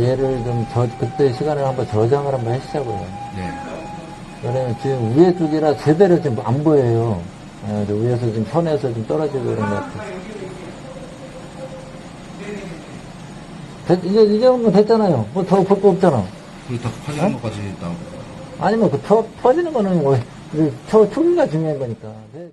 얘를 좀 저, 그때 시간을 한번 저장을 한번 해주자고요. 네. 왜냐면 지금 위에 쪽이라 제대로 지금 안 보여요. 네, 위에서 지금 선에서 좀 떨어지고 그런 것 같아요. 됐- 이제, 이제 뭐 됐잖아요. 뭐 더 볼 거 없잖아. 그리고 다 파지는 네? 어? 것까지 나오고. 아니면 뭐 그 터, 퍼지는 거는 뭐, 그 초, 초기가 중요한 거니까. 네.